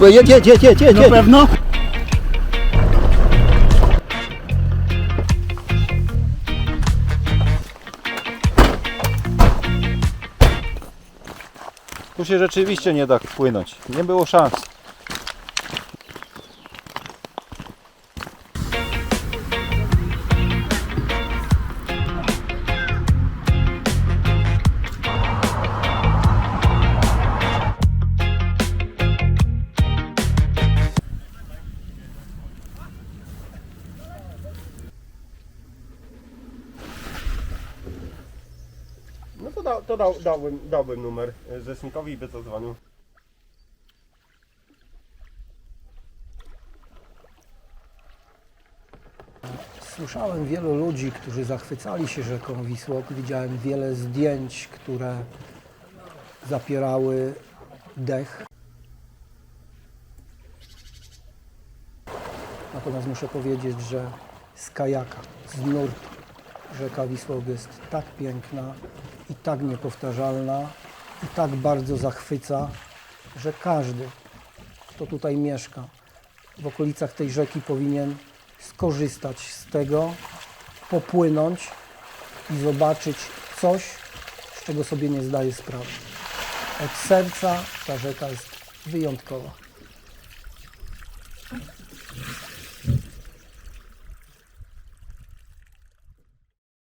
Jedź, jedź, jedź, jedź, jedź. Na pewno? Tu się rzeczywiście nie da płynąć. Nie było szans. To, da, to dał, dałbym, dałbym numer e, rzecznikowi i by to dzwonił. Słyszałem wielu ludzi, którzy zachwycali się rzeką Wisłą. Widziałem wiele zdjęć, które zapierały dech. Natomiast muszę powiedzieć, że z kajaka, z nurtu rzeka Wisła jest tak piękna i tak niepowtarzalna i tak bardzo zachwyca, że każdy, kto tutaj mieszka, w okolicach tej rzeki powinien skorzystać z tego, popłynąć i zobaczyć coś, z czego sobie nie zdaje sprawy. Od serca ta rzeka jest wyjątkowa.